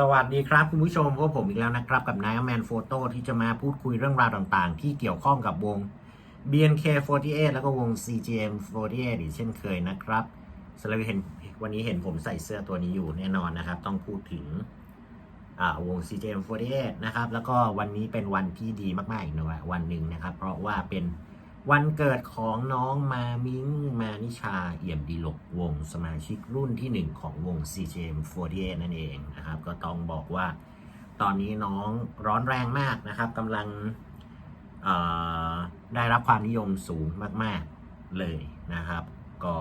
สวัสดีครับคุณผู้ชมพบผมอีกแล้วนะครับ กับนายแมนโฟโต้ที่จะมาพูดคุยเรื่องราวต่างๆ ที่เกี่ยวข้องกับวง BNK48 แล้วก็วง CGM48 อีกเช่นเคยนะครับสำหรับเห็นวันนี้เห็นผมใส่เสื้อตัวนี้อยู่แน่นอนนะครับ ต้องพูดถึงอ่าวง CGM48 นะครับ แล้วก็วันนี้เป็นวันที่ดีมากๆอีกหน่อยวันหนึ่งนะครับ เพราะว่าเป็น วันเกิดของน้องมามิงมานิชาเอี่ยมดีหลกวงสมาชิกรุ่นที่ 1 ของวง CGM48 นั่นเองนะครับ ก็ต้องบอกว่าตอนนี้น้องร้อนแรงมากนะครับกำลังได้รับความนิยมสูงมาก ๆ เลยนะครับ ก็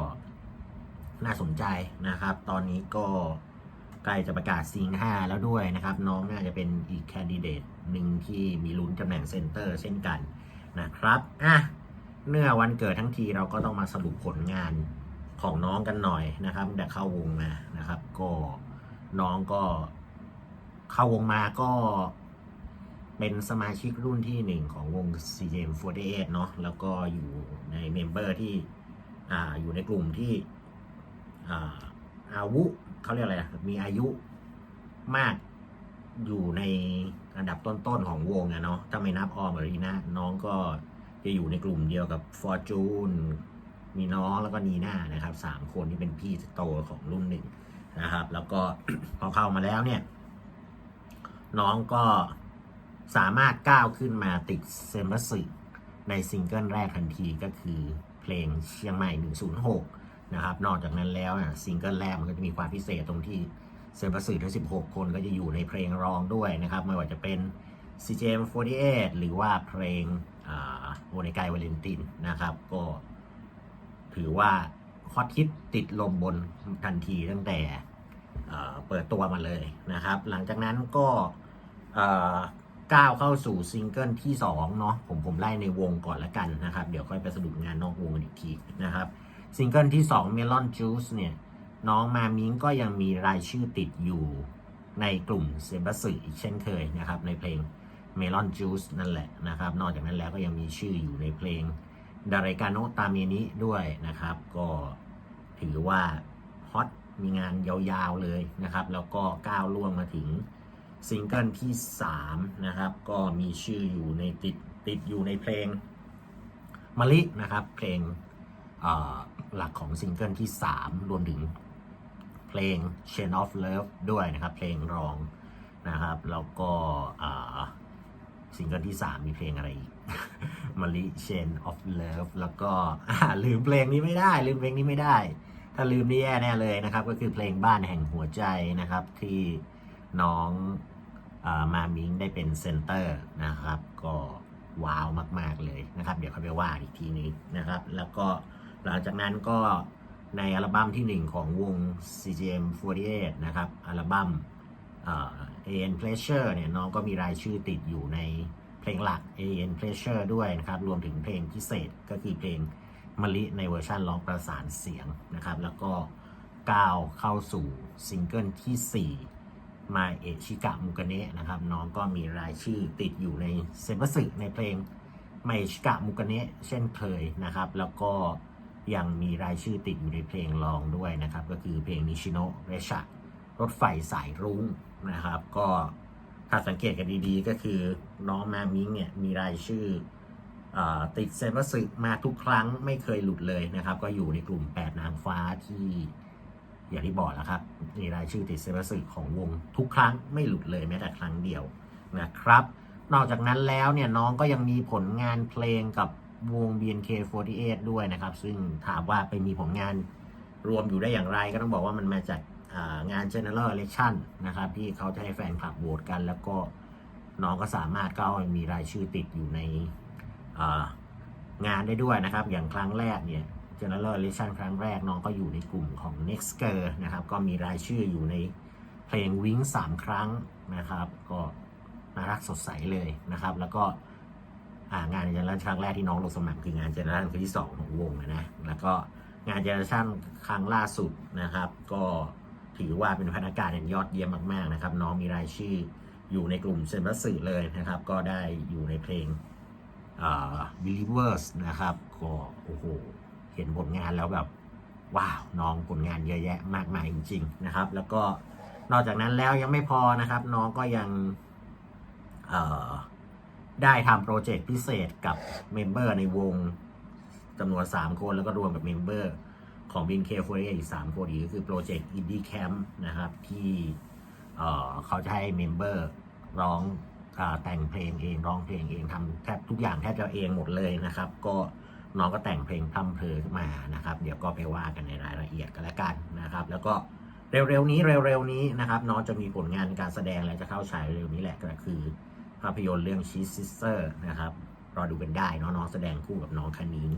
น่าสนใจนะครับ ตอนนี้ก็ใกล้จะประกาศซิง5แล้วด้วยนะครับ น้องน่าจะเป็นอีกแคนดิเดตหนึ่งที่มีลุ้นตำแหน่งเซนเตอร์เช่นกันนะครับ อะ เนื่อวันเกิดทั้งทีเราก็ต้องมาสรุปผลงานของน้องกันหน่อยนะครับแต่เข้าวงมานะครับ ก็น้องก็เข้าวงมาก็เป็นสมาชิกรุ่นที่หนึ่งของวง CGM48 เนาะแล้วก็อยู่ในเมมเบอร์ที่อ่าอยู่ในกลุ่มที่อ่าอาวุเขาเรียกอะไรมีอายุมากอยู่ในอันดับต้นๆของวงอะเนาะถ้าไม่นับออมหรือนีน่าน้องก็ จะอยู่ในกลุ่มเดียวกับ Fortune มีน้องแล้วก็นีน่านะครับสามคนที่เป็นพี่โตของรุ่นหนึ่งนะครับ แล้วก็พอเข้ามาแล้วเนี่ย น้องก็สามารถก้าวขึ้นมาติดเซมบัสสึในซิงเกิลแรกทันทีก็คือเพลงเชียงใหม่ 106 นะครับ นอกจากนั้นแล้วอะซิงเกิลแรกมันก็จะมีความพิเศษตรงที่เซมบัสสึทั้ง 16 คนก็จะอยู่ในเพลงรองด้วยนะครับ ไม่ว่าจะเป็น CJM48 หรือว่าเพลงอ่า โอเนกายวาเลนตินนะครับ ก็ถือว่าฮอตฮิตติดลมบนทันทีตั้งแต่เปิดตัวมาเลยนะครับ หลังจากนั้นก็ก้าวเข้าสู่ซิงเกิลที่2เนาะผมผมไล่ในวงก่อนละกันนะครับ เดี๋ยวค่อยไปสรุปงานนอกวงกันอีกทีนะครับซิงเกิลที่ 2 Melon Juice เนี่ยน้องมามิงก็ยังมีรายชื่อติดอยู่ในกลุ่มเซบัสสึอีกเช่นเคยนะครับในเพลง Melon Juice นั่นแหละนะครับ นอกจากนั้นแล้วก็ยังมีชื่ออยู่ในเพลงดารายกาโนตาเมนิด้วยนะครับ ก็ถือว่าฮอตมีงานยาวๆเลยนะครับ แล้วก็ก้าวล่วงมาถึงซิงเกิลที่ 3 นะครับ ก็มีชื่ออยู่ในติดติดอยู่ในเพลงมะลินะครับ เพลงหลักของซิงเกิลที่ 3 รวมถึงเพลง Chain of Love ด้วยนะครับ เพลงรองนะครับ แล้วก็ ซิงเกิลที่ 3 มีเพลงอะไรอีกมาริ Chain of Love แล้วก็ลืมเพลงนี้ไม่ได้ ลืมเพลงนี้ไม่ได้ ถ้าลืมนี่แย่แน่เลยนะครับ ก็คือเพลงบ้านแห่งหัวใจนะครับ ที่น้องอามามิงได้เป็นเซนเตอร์นะครับ ก็ว้าวมาก ๆเลยนะครับ เดี๋ยวเขาไปว่าอีกทีนึงนะครับ แล้วก็หลังจากนั้นก็ในอัลบั้มทีหนึ่1 ของวง CGM48 นะครับ อัลบั้ม เอ่อ AN Pleasure เนี่ยน้องก็มีรายชื่อติดอยู่ในเพลงหลัก AN Pleasure ด้วยนะครับ รวมถึงเพลงพิเศษก็คือเพลงมะลิในเวอร์ชันร้องประสานเสียงนะครับ แล้วก็ก้าวเข้าสู่ซิงเกิลที่ 4 มาเอชิกะมุกเนะนะครับ น้องก็มีรายชื่อติดอยู่ในเซมบัสึในเพลงไมชิกะมุกเนะเช่นเคยนะครับ แล้วก็ยังมีรายชื่อติดอยู่ในเพลงรองด้วยนะครับ ก็คือเพลงนิชิโนะเรชะ รถไฟสายรุ้งนะครับ ก็ถ้าสังเกตกันดีๆ ก็คือน้องมามิงเนี่ยมีรายชื่ออติดเซนวัสึมาทุกครั้งไม่เคยหลุดเลยนะครับ ก็อยู่ในกลุ่ม 8 นางฟ้าที่อย่างที่บอกแล้วครับมีรายชื่อติดเซนวัสึของวงทุกครั้งไม่หลุดเลยแม้แต่ครั้งเดียวนะครับ นอกจากนั้นแล้วเนี่ยน้องก็ยังมีผลงานเพลงกับวง BNK48 ด้วยนะครับ ซึ่งถามว่าไปมีผลงานรวมอยู่ได้อย่างไรก็ต้องบอกว่ามันมาจาก งาน General Election นะครับที่เขาจะให้แฟนคลับโหวตกัน แล้วก็น้องก็สามารถก็มีรายชื่อติดอยู่ในงานได้ด้วยนะครับ อย่างครั้งแรกเนี่ย General Election ครั้งแรกน้องก็อยู่ในกลุ่มของ Next Girl นะครับก็มีรายชื่ออยู่ในเพลงวิ้งสามครั้งนะครับ ก็น่ารักสดใสเลยนะครับ แล้วก็างานเจนเนอเรชั่นครั้งแรกที่น้องลงสมัครคืองานเจนเนอเรชั่นครั้งที่สองของวงนะนะ แล้วก็งานเจนเนอเรชั่นครั้งล่าสุดนะครับ ก็ ถือว่าเป็นพนักงานอย่างยอดเยี่ยมมากๆนะครับ น้องมีรายชื่ออยู่ในกลุ่มเซนบัสสึเลยนะครับ ก็ได้อยู่ในเพลง believers นะครับก็โอ้โหเห็นผลงานแล้วแบบว้าวน้องผลงานเยอะแยะมากมายจริง ๆนะครับ แล้วก็นอกจากนั้นแล้วยังไม่พอนะครับ น้องก็ยังได้ทำโปรเจกต์พิเศษกับเมมเบอร์ในวงจำนวน 3 คนแล้วก็รวมกับเมมเบอร์ ของ b ินเคฟอีก3คนอีก็คือโปรเจกต์ Indie Camp นะครับ ที่เขาจะให้เมมเบอร์ร้องอแต่งเพลงเองร้องเพลงเองทำแทบทุกอย่างแทบจะเองหมดเลยนะครับ ก็น้องก็แต่งเพลงพร่ำเพลอขึ้นมานะครับ เดี๋ยวก็ไปว่ากันในรายละเอียดกันแล้วกันนะครับ แล้วก็เร็วๆนี้เร็วๆนี้นะครับ น้องจะมีผลงานการแสดงและจะเข้าฉายเร็วนี้แหละก็คือ ภาพยนตร์เรื่อง Cheese Sister นะครับรอดูกันได้น้องๆแสดงคู่กับน้องคณิ้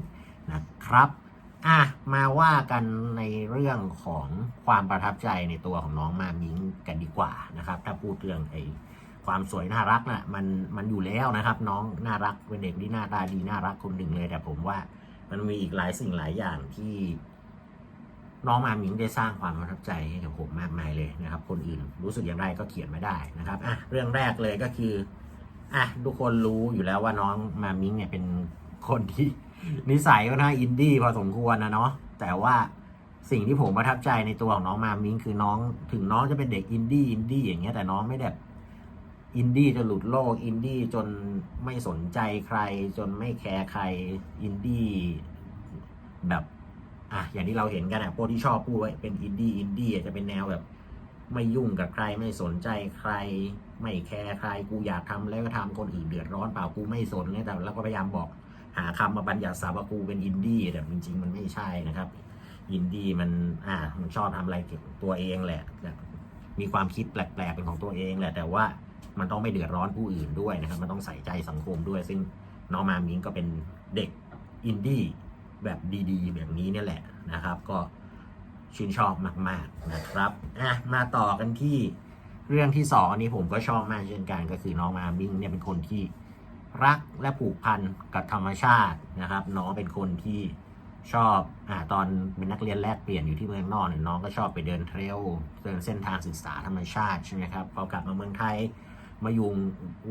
นะครับ อะมาว่ากันในเรื่องของความประทับใจในตัวของน้องมามิงกันดีกว่านะครับ ถ้าพูดเรื่องไอ้ความสวยน่ารักน่ะมันมันอยู่แล้วนะครับ น้องน่ารักเป็นเด็กที่หน้าตาดีน่ารักคนหนึ่งเลยแต่ผมว่า มันมีอีกหลายสิ่งหลายอย่างที่ น้องมามิงได้สร้างความประทับใจให้กับผมมากมายเลยนะครับ คนอื่นรู้สึกอย่างไรก็เขียนไมาได้นะครับอะเรื่องแรกเลยก็คืออะทุกคนรู้อยู่แล้วว่าน้องมามิงเนี่ยเป็นคนที่ นิสัยก็น่าอินดี้พอสมควรนะเนาะแต่ว่าสิ่งที่ผมประทับใจในตัวของน้องมามิงคือน้องถึงน้องจะเป็นเด็กอินดี้อินดี้อย่างเงี้ยแต่น้องไม่แบบอินดี้จนหลุดโลกอินดี้จนไม่สนใจใคร จนไม่แคร์ใครอินดี้แบบอะอย่างที่เราเห็นกันอะพวกที่ชอบพูดว่าเป็นอินดี้อินดี้จะเป็นแนวแบบ ไม่ยุ่งกับใครไม่สนใจใคร ไม่แคร์ใครกูอยากทำแล้วก็ทำคนอื่นเดือดร้อนเปล่ากูไม่สนเนี่ยแต่เราก็พยายามบอก หาคำมาบัญญัติศัพท์ว่ากูเป็นอินดี้แต่จริงๆ มันไม่ใช่นะครับอินดี้มันอ่ามันชอบทำอะไรเกี่ยวกับตัวเองแหละ มีความคิดแปลกๆเป็นของตัวเองแหละ แต่ว่ามันต้องไม่เดือดร้อนผู้อื่นด้วยนะครับ มันต้องใส่ใจสังคมด้วย ซึ่งน้องมามิงก็เป็นเด็กอินดี้แบบดีๆ แบบนี้เนี่ยแหละนะครับ ก็ชื่นชอบมาก ๆนะครับอะมาต่อกันที่เรื่องที่สองอันนี้ผมก็ชอบมากเช่นกันก็คือน้องมาบิงเนี่ยเป็นคนที่ รักและผูกพันกับธรรมชาตินะครับ น้องเป็นคนที่ชอบอ่าตอนเป็นนักเรียนแลกเปลี่ยนอยู่ที่เมืองนอกเนี่ยน้องก็ชอบไปเดินเทรลเดินเส้นทางศึกษาธรรมชาติใช่ไหมครับพอกลับมาเมืองไทยมาอยู่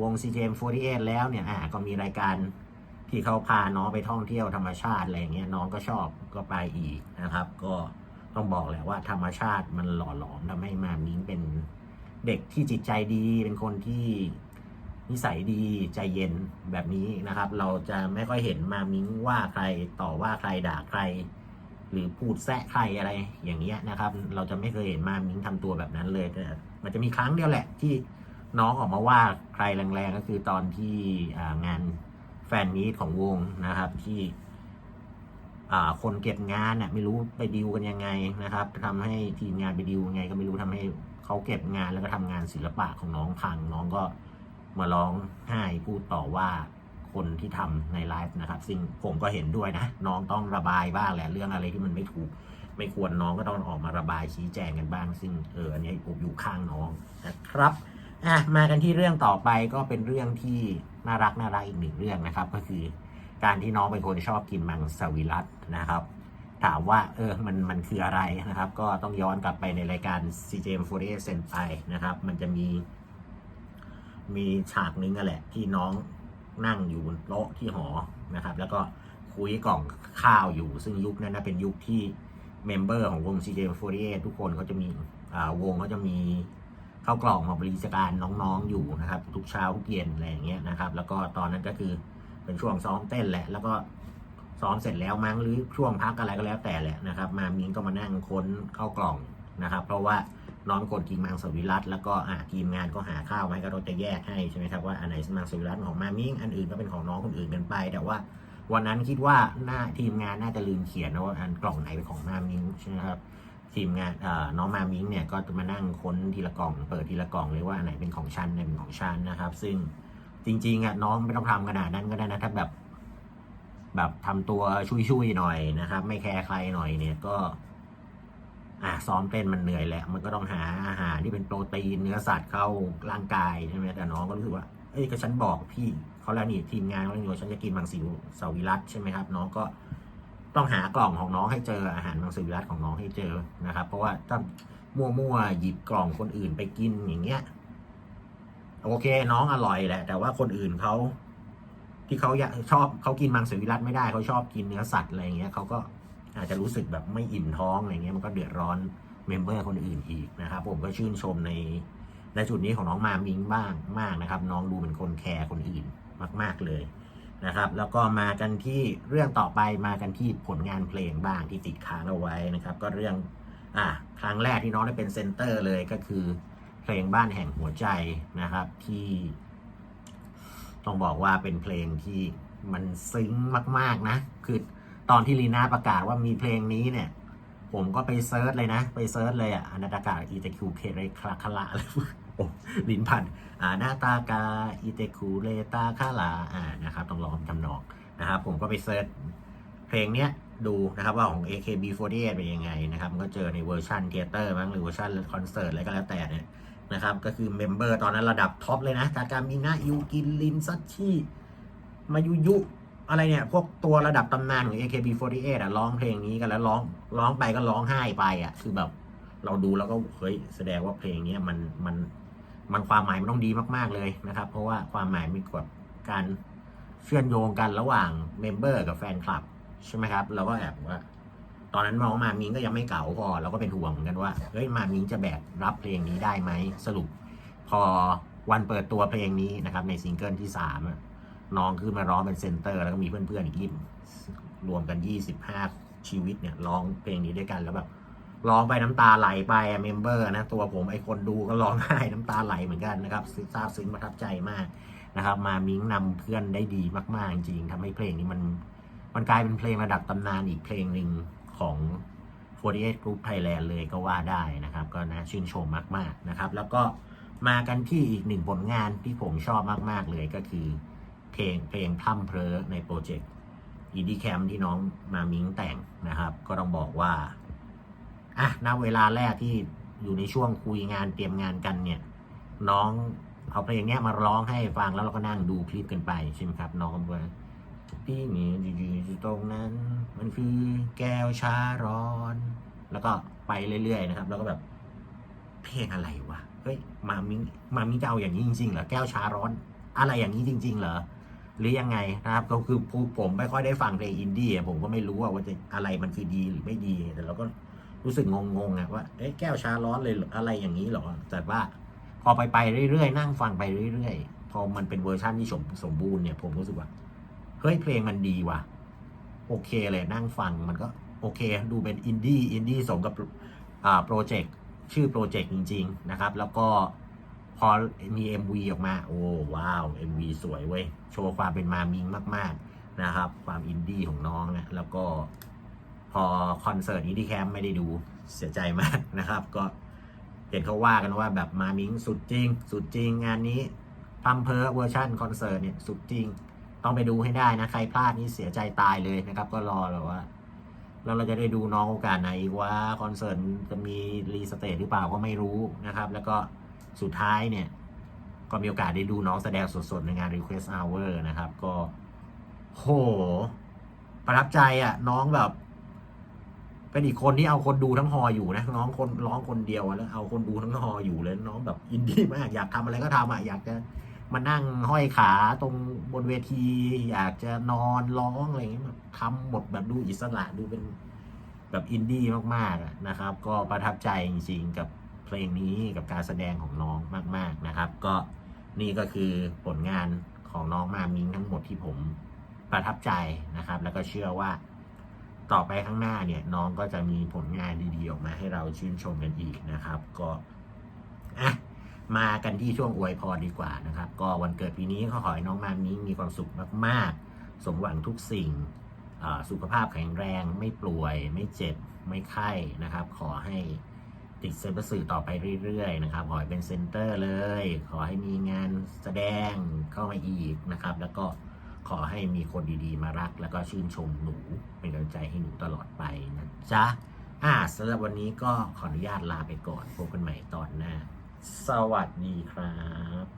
วง CJM48 แล้วเนี่ยอ่าก็มีรายการที่เขาพาน้องไปท่องเที่ยวธรรมชาติอะไรอย่างเงี้ยน้องก็ชอบก็ไปอีกนะครับ ก็ต้องบอกแหละว่าธรรมชาติมันหล่อหลอมทำให้มามิ้งเป็นเด็กที่จิตใจดีเป็นคนที่ นิสัยดีใจเย็นแบบนี้นะครับ เราจะไม่ค่อยเห็นมามิ้งว่าใครต่อว่าใครด่าใคร หรือพูดแซะใครอะไรอย่างเงี้ยนะครับ เราจะไม่เคยเห็นมามิ้งทำตัวแบบนั้นเลยแต่มันจะมีครั้งเดียวแหละที่น้องออกมาว่าใครแรงๆก็คือตอนที่งานแฟนมีตของวงนะครับที่คนเก็บงานเนี่ยไม่รู้ไปดิวกันยังไงนะครับทำให้ทีมงานไปดิวยังไง ก็ไม่รู้ทำให้เขาเก็บงานแล้วก็ทำงานศิลปะของน้องพังน้องก็ มาร้องไห้พูดต่อว่าคนที่ทำในไลฟ์นะครับ ซึ่งผมก็เห็นด้วยนะ น้องต้องระบายบ้างแหละเรื่องอะไรที่มันไม่ถูก ไม่ควรน้องก็ต้องออกมาระบายชี้แจงกันบ้าง ซึ่งเอออันนี้ผมอยู่ข้างน้องนะครับอะมากันที่เรื่องต่อไปก็เป็นเรื่องที่น่ารักน่ารักอีกหนึ่งเรื่องนะครับ ก็คือการที่น้องเป็นคนชอบกินมังสวิรัตนะครับ ถามว่าเออมันมันคืออะไรนะครับ ก็ต้องย้อนกลับไปในรายการ CJM48 เซนไปนะครับ มันจะมี มีฉากนึงนั่นแหละ ที่น้องนั่งอยู่บนโต๊ะที่หอนะครับ แล้วก็คุยกล่องข้าวอยู่ ซึ่งยุคนั้นนะเป็นยุคที่เมมเบอร์ของวง CJM48 ทุกคนเขาจะมีวงเขาจะมีเข้ากล่องมาบริการน้องๆอยู่นะครับ ทุกเช้าทุกเย็นอะไรอย่างเงี้ยนะครับ แล้วก็ตอนนั้นก็คือเป็นช่วงซ้อมเต้นแหละ แล้วก็ซ้อมเสร็จแล้วมั้งหรือช่วงพักอะไรก็แล้วแต่แหละนะครับ มามิงก็มานั่งค้นเข้ากล่องนะครับ เพราะว่า น้องกดกินมังสวิรัตแล้วก็อ่าทีมงานก็หาข้าวมาให้ก็เราจะแยกให้ใช่ไหมครับว่าอันไหนมังสวิรัตของมามิงอันอื่นก็เป็นของน้องคนอื่นกันไป แต่ว่าวันนั้นคิดว่าหน้าทีมงานน่าจะลืมเขียนนะว่าอันกล่องไหนเป็นของมามิงใช่ไหมครับทีมงานเอ่อน้องมามิงเนี่ยก็จะมานั่งค้นทีละกล่อง เปิดทีละกล่องเลยว่าอันไหนเป็นของฉันอันไหนเป็นของฉันนะครับ ซึ่งจริงๆอะน้องไม่ต้องทำขนาดนั้นก็ได้นะถ้าแบบ แบบทำตัวชุยๆหน่อยนะครับ ไม่แคร์ใครหน่อยเนี่ยก็ อะซ้อมเต้นมันเหนื่อยแหละ มันก็ต้องหาอาหารที่เป็นโปรตีนเนื้อสัตว์เข้าร่างกายใช่ไหมแต่น้องก็รู้สึกว่าเอ้ยก็ฉันบอกพี่เขาแล้วนี่ทีมงานเขาแล้วนี่ฉันจะกินมังสีสวิรัตใช่ไหมครับ น้องก็ต้องหากล่องของน้องให้เจออาหารมังสวิรัตของน้องให้เจอนะครับ เพราะว่าถ้ามั่วๆหยิบกล่องคนอื่นไปกินอย่างเงี้ยโอเค น้องอร่อยแหละ แต่ว่าคนอื่นเขาที่เขาอยากชอบเขากินมังสวิรัตไม่ได้เขาชอบกินเนื้อสัตว์อะไรอย่างเงี้ยเขาก็ อาจจะรู้สึกแบบไม่อิ่มท้องอะไรเงี้ยมันก็เดือดร้อนเมมเบอร์คนอื่นอีกนะครับ ผมก็ชื่นชมในในจุดนี้ของน้องมามิงบ้างมากนะครับ น้องดูเป็นคนแคร์คนอื่นมาก ๆเลยนะครับ แล้วก็มากันที่เรื่องต่อไปมากันที่ผลงานเพลงบ้างที่ติดค้างเอาไว้นะครับ ก็เรื่องอะครั้งแรกที่น้องได้เป็นเซนเตอร์เลยก็คือเพลงบ้านแห่งหัวใจนะครับที่ ต้องบอกว่าเป็นเพลงที่มันซึ้งมาก ๆนะ คือ ตอนที่ลีน่าประกาศว่ามีเพลงนี้เนี่ย ผมก็ไปเซิร์ชเลยนะ ไปเซิร์ชเลยอะอนาตากาอีเตคูเคเรคลาคลาอะไรโอ้ลิ้นพันอ่านาตากาอีเตคูเลตาคาลาอ่านะครับต้องลองทำนองนะครับผมก็ไปเซิร์ชเพลงเนี้ยดูนะครับว่าของ AKB48 เป็นยังไงนะครับก็เจอในเวอร์ชันเทเตอร์บ้างหรือเวอร์ชันคอนเสิร์ตอะไรก็แล้วแต่เนี่ยนะครับก็คือเมมเบอร์ตอนนั้นระดับท็อปเลยนะกากามินะยูกินลินซัชชิมายุยุ อะไรเนี่ย พวกตัวระดับตำนานของ AKB48 อะร้องเพลงนี้กันแล้วร้องร้องไปก็ร้องไห้ไปอะ คือแบบ เราดูแล้วก็เฮ้ยแสดงว่าเพลงนี้มันมันมันความหมายมันต้องดีมากๆเลยนะครับ เพราะว่าความหมายมีกับการเชื่อมโยงกันระหว่างเมมเบอร์กับแฟนคลับ ใช่ไหมครับเราก็แอบว่า ตอนนั้นน้องมามิงก็ยังไม่เก่าพอเราก็เป็นห่วงเหมือนกันว่าเฮ้ยมามิงจะแบกรับเพลงนี้ได้ไหมสรุป พอวันเปิดตัวเพลงนี้นะครับในซิงเกิลที่สามอะ น้องขึ้นมาร้องเป็นเซนเตอร์ แล้วก็มีเพื่อนๆอีกยี่รวมกันยี่สิบห้าชีวิตเนี่ยร้องเพลงนี้ด้วยกันแล้วแบบร้องไปน้ำตาไหลไปอะเมมเบอร์นะตัวผมไอคนดูก็ร้องไห้น้ำตาไหลเหมือนกันนะครับซาบซึ้งประทับใจมากนะครับ มามิงนำเพื่อนได้ดีมากๆจริงๆทำให้เพลงนี้มันมันกลายเป็นเพลงระดับตำนานอีกเพลงหนึ่งของ48 Group Thailand เลยก็ว่าได้นะครับ ก็นะชื่นชมมาก ๆ นะครับ แล้วก็มากันที่อีกหนึ่งผลงานที่ผมชอบมาก ๆ เลยก็คือ เพลงเพลงพร่ำเพลอในโปรเจกต์อีดี้แคมที่น้องมามิงแต่งนะครับ ก็ต้องบอกว่าอะณเวลาแรกที่อยู่ในช่วงคุยงานเตรียมงานกันเนี่ย น้องเอาเพลงเนี้ยมาร้องให้ฟังแล้วเราก็นั่งดูคลิปกันไปใช่ไหมครับ น้องว่าที่นี่ยืนอยู่ตรงนั้น มันคือแก้วชาร้อน แล้วก็ไปเรื่อยๆนะครับ แล้วก็แบบเพลงอะไรวะเฮ้ยมามิมามิจะเอาอย่างนี้จริงๆเหรอแก้วชาร้อน อะไรอย่างนี้จริง ๆ เหรอ หรือยังไงนะครับก็คือผมไม่ค่อยได้ฟังเพลงอินดี้ผมก็ไม่รู้ว่าจะอะไรมันคือดีหรือไม่ดีแต่เราก็รู้สึกงงๆอะว่าเอ๊ะแก้วชาร้อนเลยอะไรอย่างนี้หรอแต่ว่าพอไปไปเรื่อยๆนั่งฟังไปเรื่อยๆ พอมันเป็นเวอร์ชันที่สมสมบูรณ์เนี่ยผมรู้สึกว่าเฮ้ยเพลงมันดีว่ะ โอเคเลยนั่งฟังมันก็โอเค ดูเป็นอินดี้อินดี้สมกับอ่าโปรเจกต์ชื่อโปรเจกต์จริง ๆ นะครับ แล้วก็ พอมี MV ออกมา โอ้ว้าว MV สวยเว้ย โชว์ความเป็นมามิงมาก ๆ นะครับ ความอินดี้ของน้องนะ แล้วก็พอคอนเสิร์ตอินดี้แคมไม่ได้ดูเสียใจมากนะครับ ก็เห็นเขาว่ากันว่าแบบมามิงสุดจริง สุดจริงงานนี้พัมเพอเวอร์ชันคอนเสิร์ตเนี่ยสุดจริง ต้องไปดูให้ได้นะ ใครพลาดนี่เสียใจตายเลยนะครับ ก็รอแล้วว่าแล้วเราจะได้ดูน้องโอกาสไหนว่าคอนเสิร์ตจะมีรีสเตทหรือเปล่าก็ไม่รู้นะครับ แล้วก็ สุดท้ายเนี่ย ก็มีโอกาสได้ดูน้องแสดงสดๆ ในงาน Request Hour นะครับ ก็ โห ประทับใจอะ น้องแบบ เป็นอีกคนที่เอาคนดูทั้งฮออยู่นะ น้องคนร้องคนเดียวแล้ว เอาคนดูทั้งฮออยู่เลยน้องแบบอินดี้มากอยากทำอะไรก็ทำอะอยากจะมานั่งห้อยขาตรงบนเวที อยากจะนอนร้องอะไรอย่างเงี้ยแบบทำหมดแบบดูอิสระดูเป็นแบบอินดี้มากๆนะครับ ก็ประทับใจจริงๆกับ เพลงนี้กับการแสดงของน้องมาก ๆนะครับ ก็นี่ก็คือผลงานของน้องมามิงทั้งหมดที่ผมประทับใจนะครับ แล้วก็เชื่อว่าต่อไปข้างหน้าเนี่ยน้องก็จะมีผลงานดีๆออกมาให้เราชื่นชมกันอีกนะครับ ก็อะมากันที่ช่วงอวยพรดีกว่านะครับ ก็วันเกิดปีนี้ก็ขอให้น้องมามิงมีความสุขมาก ๆ สมหวังทุกสิ่งสุขภาพแข็งแรงไม่ป่วย ไม่เจ็บไม่ไข้นะครับ ขอให้ ติดเซนเปอร์สื่อต่อไปเรื่อยๆนะครับขอให้เป็นเซนเตอร์เลย ขอให้มีงานแสดงเข้ามาอีกนะครับ แล้วก็ขอให้มีคนดีๆ มารัก แล้วก็ชื่นชมหนู เป็นกำลังใจให้หนูตลอดไปนะจ๊ะอ่าสำหรับวันนี้ก็ขออนุญาตลาไปก่อนพบกันใหม่ตอนหน้า สวัสดีครับ